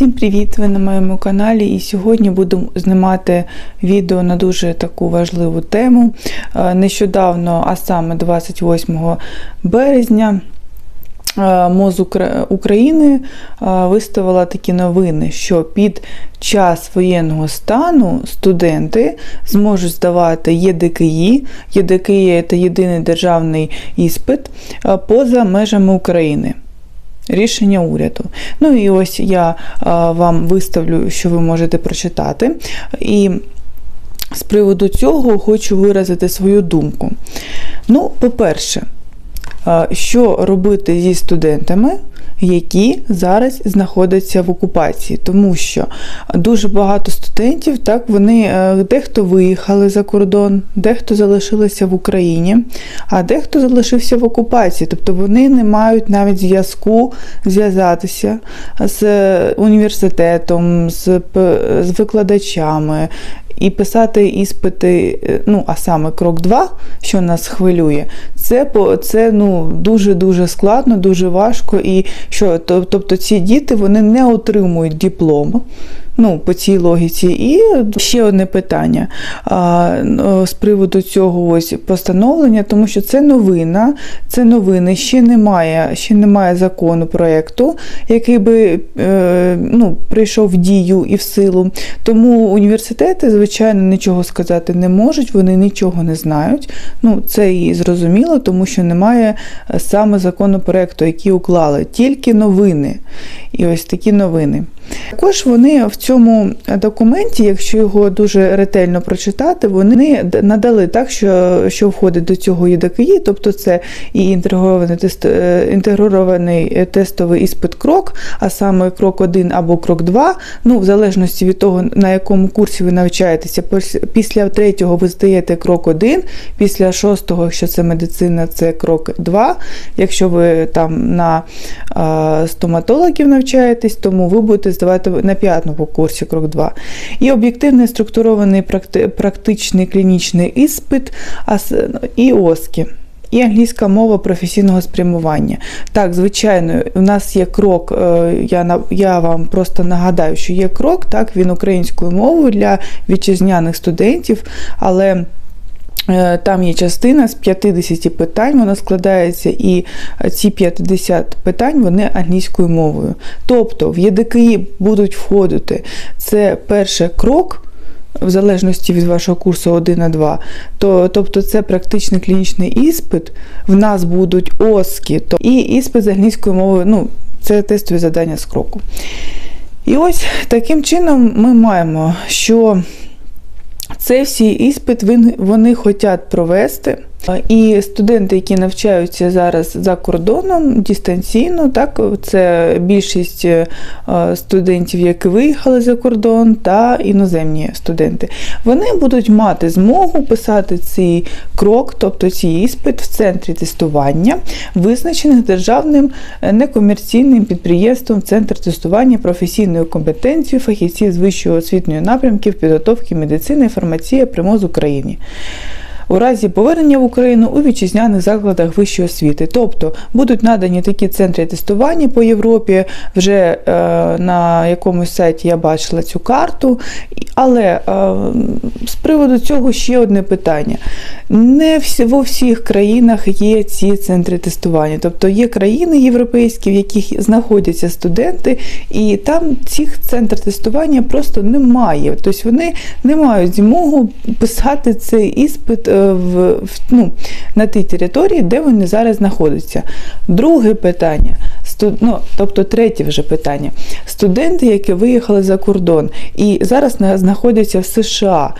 Всім привіт! Ви на моєму каналі і сьогодні буду знімати відео на дуже таку важливу тему. Е, Нещодавно, а саме 28 березня, е, МОЗ України е, виставила такі новини, що під час воєнного стану студенти зможуть здавати ЄДКІ. ЄДКІ – це єдиний державний іспит поза межами України. Рішення уряду. Ну і ось я вам виставлю, що ви можете прочитати. І з приводу цього хочу виразити свою думку. Ну, по-перше, що робити зі студентами, які зараз знаходяться в окупації, тому що дуже багато студентів, так вони е, дехто виїхали за кордон, дехто залишилися в Україні, а дехто залишився в окупації, тобто вони не мають навіть зв'язку зв'язатися з університетом, з, з викладачами. І писати іспити, е, ну а саме крок 2, що нас хвилює, це по це ну дуже дуже складно, дуже важко. І що тобто ці діти вони не отримують диплом. Ну, по цій логіці. І ще одне питання а, ну, з приводу цього ось постановлення, тому що це новина, це новини, ще немає, ще немає закону проєкту, який би е, ну, прийшов в дію і в силу. Тому університети, звичайно, нічого сказати не можуть, вони нічого не знають. Ну, це і зрозуміло, тому що немає е, саме законопроекту, який уклали, тільки новини. І ось такі новини. Також вони в цьому документі, якщо його дуже ретельно прочитати, вони надали так, що, що входить до цього ЄДКІ, тобто це і інтегрований, тест, е, інтегрований е, тестовий іспит крок, а саме крок 1 або крок 2, ну, в залежності від того, на якому курсі ви навчаєтеся. Після третього ви здаєте крок 1, після шостого, якщо це медицина, це крок 2. Якщо ви там на а, стоматологів навчаєтесь, тому ви будете здавати на п'ятому курсі крок 2. І об'єктивний структурований практи- практичний клінічний іспит і ОСКІ. І англійська мова професійного спрямування. Так, звичайно, у нас є крок. е, Я я вам просто нагадаю, що є крок, так він українською мовою для вітчизняних студентів, але. Е, Там є частина з 50 питань, вона складається, і ці 50 питань вони англійською мовою. Тобто в ЄДКІ будуть входити це перший крок. В залежності від вашого курсу 1 а 2, то, тобто це практичний клінічний іспит, в нас будуть ОСКІ то, і іспит з англійською мовою, ну, це тестові завдання з кроку. І ось таким чином ми маємо, що цей всі іспит вони хочуть провести. І студенти, які навчаються зараз за кордоном дистанційно, так це більшість е, студентів, які виїхали за кордон, та іноземні студенти, вони будуть мати змогу писати цей крок, тобто цей іспит в центрі тестування, визначених державним е, некомерційним підприємством Центр тестування професійної компетенції фахівців з вищої освітньої напрямків підготовки медицини і фармації при МОЗ Україні у разі повернення в Україну у вітчизняних закладах вищої освіти. Тобто будуть надані такі центри тестування по Європі. Вже е, на якомусь сайті я бачила цю карту. Але е, з приводу цього ще одне питання. Не всі, во всіх країнах є ці центри тестування. Тобто є країни європейські, в яких знаходяться студенти, і там цих центрів тестування просто немає. Тобто вони не мають змогу писати цей іспит е, в, ну, на тій території, де вони зараз знаходяться. Друге питання. Ну, тобто третє вже питання. Студенти, які виїхали за кордон і зараз знаходяться в США.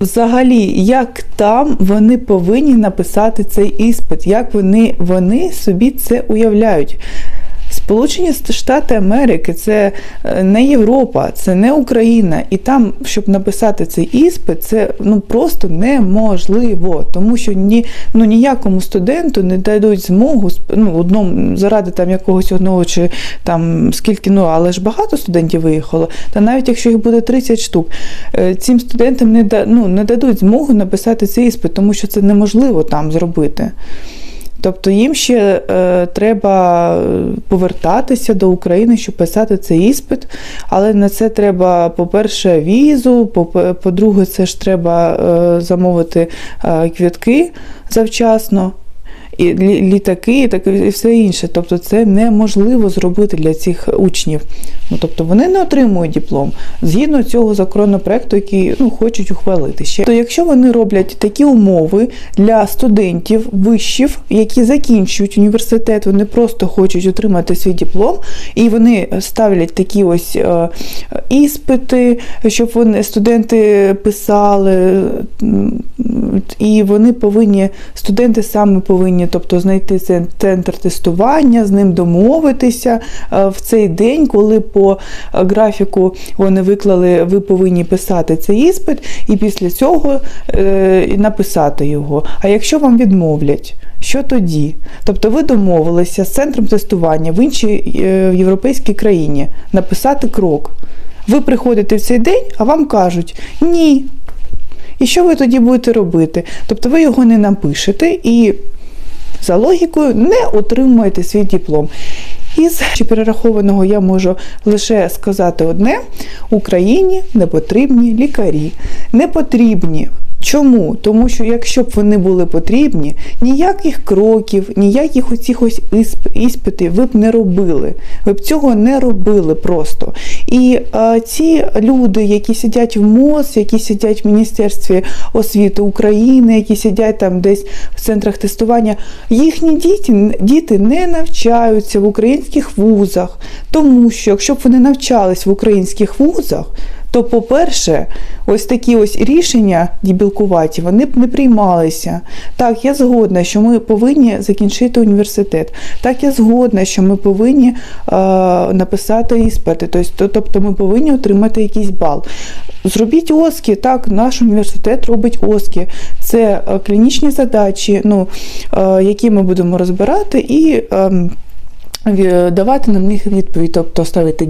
Взагалі, як там вони повинні написати цей іспит, як вони, вони собі це уявляють? Сполучені Штати Америки це е, не Європа, це не Україна. І там, щоб написати цей іспит, це ну просто неможливо, тому що ні, ну, ніякому студенту не дадуть змогу ну, одному заради там якогось одного чи там скільки, ну але ж багато студентів виїхало. Та навіть якщо їх буде 30 штук, е, цим студентам не да, ну, не дадуть змогу написати цей іспит, тому що це неможливо там зробити. Тобто їм ще е, треба повертатися до України, щоб писати цей іспит. Але на це треба, по-перше, візу, по- по-друге, це ж треба е, замовити е, квітки завчасно. І літаки, і так і все інше. Тобто це неможливо зробити для цих учнів. Ну, тобто вони не отримують диплом згідно цього законопроекту, який ну, хочуть ухвалити ще. То якщо вони роблять такі умови для студентів вишів, які закінчують університет, вони просто хочуть отримати свій диплом, і вони ставлять такі ось е, іспити, щоб вони студенти писали, і вони повинні, студенти саме повинні, тобто знайти центр тестування, з ним домовитися е, в цей день, коли по е, графіку вони виклали, ви повинні писати цей іспит, і після цього е, написати його. А якщо вам відмовлять, що тоді? Тобто ви домовилися з центром тестування в іншій європейській країні написати крок. Ви приходите в цей день, а вам кажуть ні. І що ви тоді будете робити? Тобто ви його не напишете і за логікою не отримуєте свій диплом. Із перерахованого я можу лише сказати одне: Україні не потрібні лікарі. Не потрібні. Чому? Тому що якщо б вони були потрібні, ніяких кроків, ніяких оцих ось ісп- іспитів ви б не робили. Ви б цього не робили просто. І е, ці люди, які сидять в МОЗ, які сидять в Міністерстві освіти України, які сидять там десь в центрах тестування, їхні діти, діти не навчаються в українських вузах. Тому що якщо б вони навчались в українських вузах, то, по-перше, ось такі ось рішення дебілкуваті, вони б не приймалися. Так, я згодна, що ми повинні закінчити університет. Так, я згодна, що ми повинні е, написати іспити, тобто, тобто ми повинні отримати якийсь бал. Зробіть ОСКІ, так, наш університет робить ОСКІ. Це е, клінічні задачі, ну, е, які ми будемо розбирати і. ві- давати на них відповідь, тобто ставити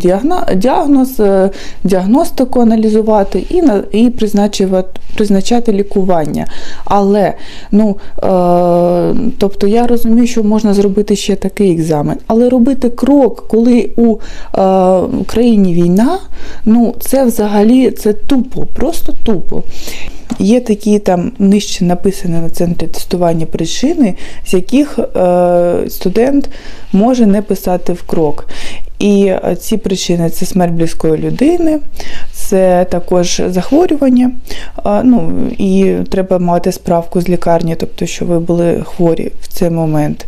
діагноз, е, діагностику аналізувати і, і призначувати, призначати лікування. Але ну, е, тобто я розумію, що можна зробити ще такий екзамен, але робити крок, коли у е, країні війна, ну це взагалі це тупо, просто тупо. Є такі там нижче написані на центрі тестування причини, з яких е, студент може не писати в крок. І е, ці причини це смерть близької людини, це також захворювання. е, Ну, і треба мати справку з лікарні, тобто, що ви були хворі в цей момент.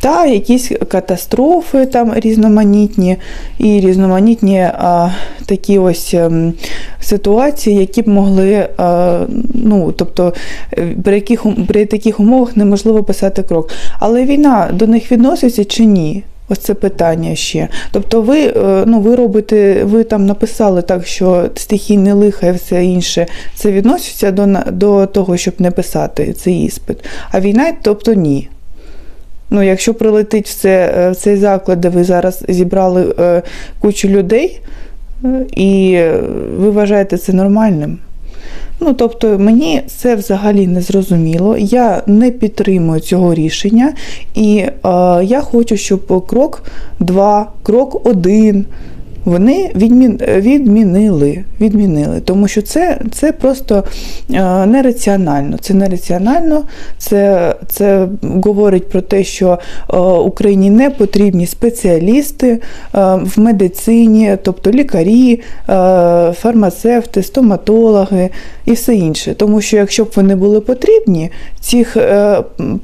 Та якісь катастрофи там різноманітні і різноманітні а, такі ось ем, ситуації, які б могли, а, ну, тобто, е, при, яких, при таких умовах неможливо писати крок. Але війна до них відноситься чи ні? Ось це питання ще. Тобто, ви, е, ну, ви робите, ви там написали так, що стихійне лиха і все інше, це відноситься до, до того, щоб не писати цей іспит. А війна, тобто ні. Ну, якщо прилетить в, це, е, в цей заклад, де ви зараз зібрали е, кучу людей, і ви вважаєте це нормальним. Ну, тобто, мені це взагалі не зрозуміло. Я не підтримую цього рішення, і е, я хочу, щоб крок 2, крок 1 вони відмін, відмінили, відмінили, тому що це, це просто е, нераціонально. Це нераціонально, це, це говорить про те, що е, Україні не потрібні спеціалісти е, в медицині, тобто лікарі, фармацевти, стоматологи і все інше. Тому що якщо б вони були потрібні, цих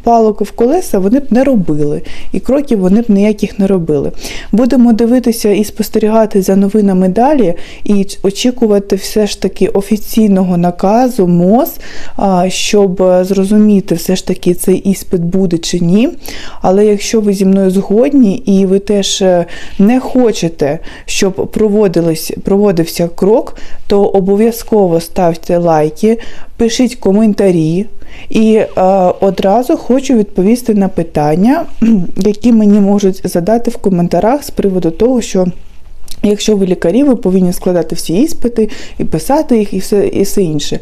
палок в колеса вони б не робили, і кроків вони б ніяких не робили. Будемо дивитися і спостерігати за новинами далі, і очікувати все ж таки офіційного наказу МОЗ, щоб е, зрозуміти, все ж таки цей іспит буде чи ні. Але якщо ви зі мною згодні і ви теж е, не хочете, щоб проводився крок, то обов'язково ставте лайки, пишіть коментарі. І е, одразу хочу відповісти на питання, які мені можуть задати в коментарях з приводу того, що. Якщо ви лікарі, ви повинні складати всі іспити і писати їх, і все, і все інше.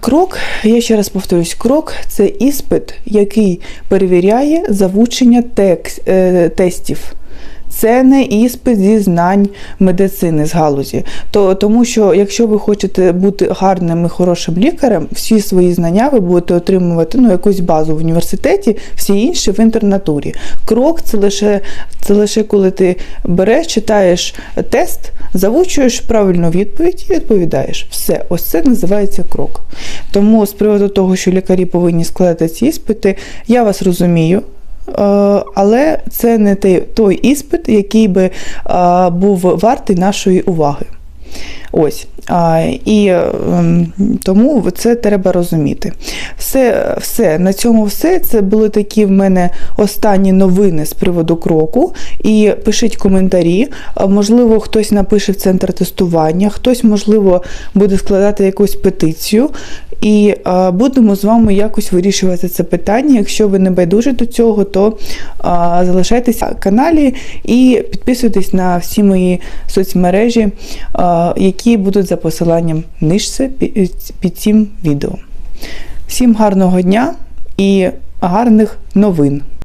Крок, я ще раз повторюсь, крок це іспит, який перевіряє завучення текст, е, тестів. Це не іспит зі знань медицини з галузі. То, тому що якщо ви хочете бути гарним і хорошим лікарем, всі свої знання ви будете отримувати ну, якусь базу в університеті, всі інші в інтернатурі. Крок це лише, це лише коли ти береш, читаєш тест, завучуєш правильну відповідь і відповідаєш. Все, ось це називається крок. Тому з приводу того, що лікарі повинні складати ці іспити, я вас розумію. Е, Але це не той, іспит, який би е, був вартий нашої уваги. Ось. І ем, тому це треба розуміти. Все, все, на цьому все. Це були такі в мене останні новини з приводу кроку. І пишіть коментарі. Можливо, хтось напише в центр тестування, хтось, можливо, буде складати якусь петицію. І будемо з вами якось вирішувати це питання. Якщо ви не байдужі до цього, то залишайтеся на каналі і підписуйтесь на всі мої соцмережі, а, які будуть за посиланням нижче під, під цим відео. Всім гарного дня і гарних новин!